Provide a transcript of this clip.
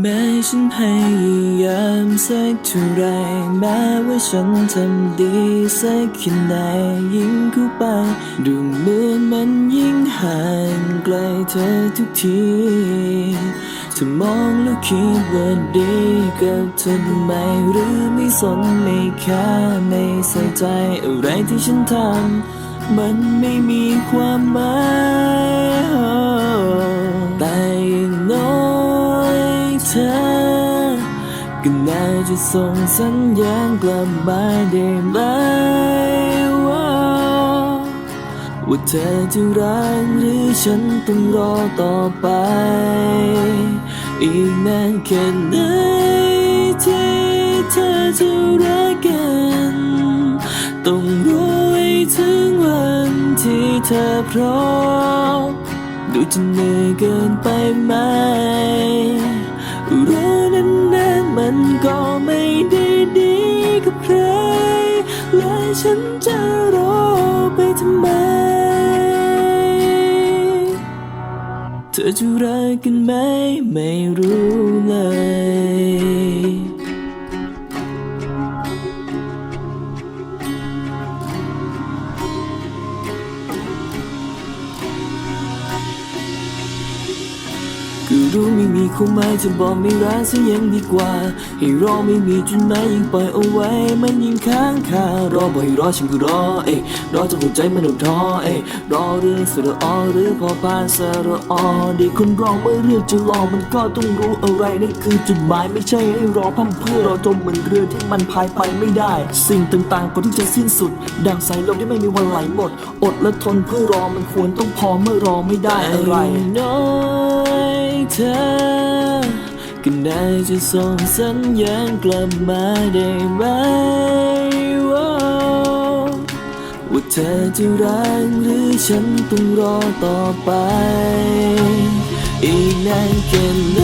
แม้ฉันพยายามสักเท่าไรแม้ว่าฉันทำดีสักแค่ไหนยิ่งเข้าไป ดูเหมือนมันยิ่งห่างไกลเธอทุกทีเธอมองแล้วคิดว่าดีกับเธอทำไมหรือไม่สนไม่ค่าไม่ใส่ใจอะไรที่ฉันทำมันไม่มีความ ธอ ก็น่าจะส่งสัญญาณกลับมาได้ไหมว่าว่าเธอจะรักหรือฉันต้องรอต่อไป อีกนานแค่ไหนที่เธอจะรักกัน ต้องรู้ไว้ถึงวันที่เธอพร้อมดูจะเหนื่อยเกินไปไหม ฉันจะรอไปทำไม เธอจะรักกันไหมไม่รู้เลย ก็รู้ไม่มีความหมายจะบอกไม่รักซะยังดีกว่า ให้รอไม่มีจุดหมายยิ่งปล่อยเอาไว้ มันยิ่งค้างคารอบ่ให้รอฉันก็รอเอ้ยรอจนหัวใจมันหดท้อเอ้ยรอเรื่องสระอหรือพอพานสระอเด็กคนรอเมื่อเรื่องจะรอมันก็ต้องรู้อะไรนั่นคือจุดหมายไม่ใช่ให้รอพั่มเพื่อรอจมเหมือนเรือที่มันพายไปไม่ได้ สิ่งต่างๆก่อนที่จะสิ้นสุด ดังสายลมที่ไม่มีวันไหลหมด อดและทนเพื่อรอมันควรต้องพอเมื่อรอไม่ได้อะไรน้อย เธอ ก็น่าจะส่งสัญญาณกลับมาได้ไหมว่าว่าเธอจะรักหรือฉันต้องรอต่อไป อีกนานแค่ไหน